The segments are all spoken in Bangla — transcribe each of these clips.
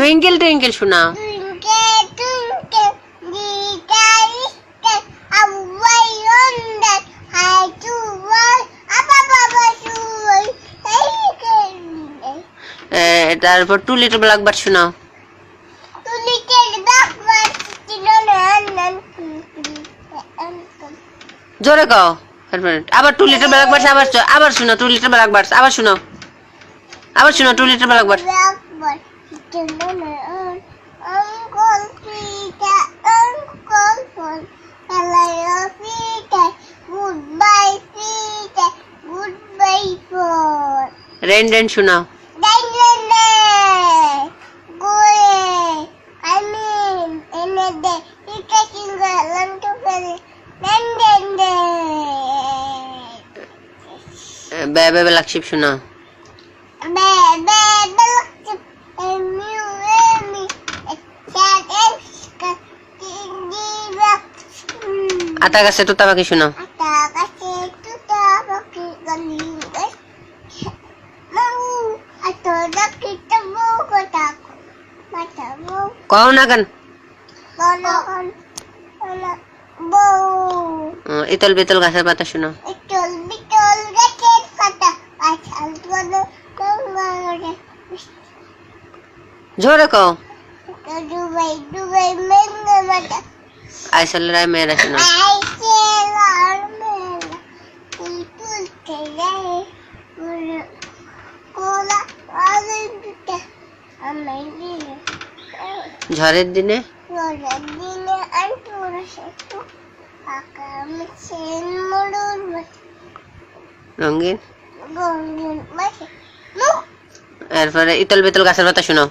টুইঙ্কেল শোনাও. Hey, এ, তারপর টু লিটল ব্ল্যাক বার্ড শোনাও. জোরে কও আবার টু লিটল ব্ল্যাক বার্ডস আবার আবার শোনো টু লিটল ব্ল্যাক বার্ডস আবার শোনো আবার শোনো two little black bird Sitting on an uncle Peter, uncle Paul. Hello, Peter. Goodbye, Peter. Goodbye, Paul. Rain rain শোনাও Dindene, Goe, I mean, kita mo katako. Mata mo, কও না কেন ইতল বিতল গাছের পাতা শোনাও mga জোরে কও Dubay, dubay, mga mata. আইসলের আই মেয়েরা. ঝড়ের দিনে রঙিন এরপরে ইতল বিতল গাছের পাতা শোনাও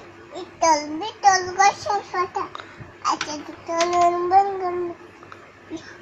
itol, bitol, gasa, fata. At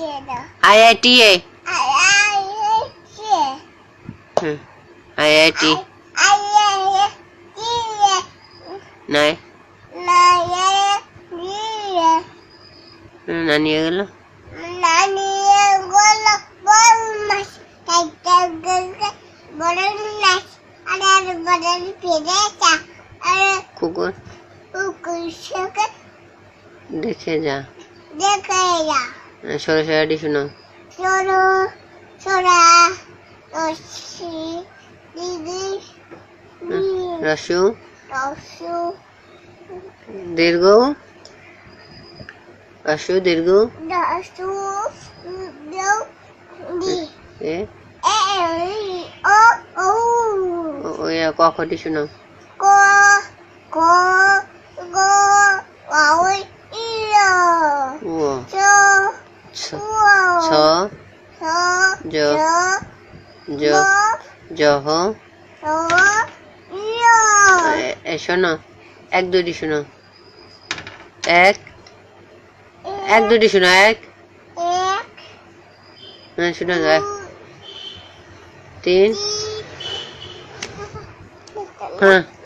asya I I T A Ay, ay, asya. I I T Ay, ay, tiya. নাই Na, ya, tiya. না নিয়ে গেল Nani, golo, golmas. Kay, kay, kay, kay, boronas. Arar, boron, pireta. Arar, কুকুর ukushaka, দেখে যা dekaya. সরা সরাটি শোনো সরু সরা রশি দিদি রসু। রসু। দীর্ঘ। রসু দীর্ঘ। রসু কখনটি শোনাও। ছ ছ jo, জ জহ এ- শোনো এক দুটি শোনো। এক এক দুটি শোনো এক। এক হ্যাঁ শোনো এক তিন। হ্যাঁ।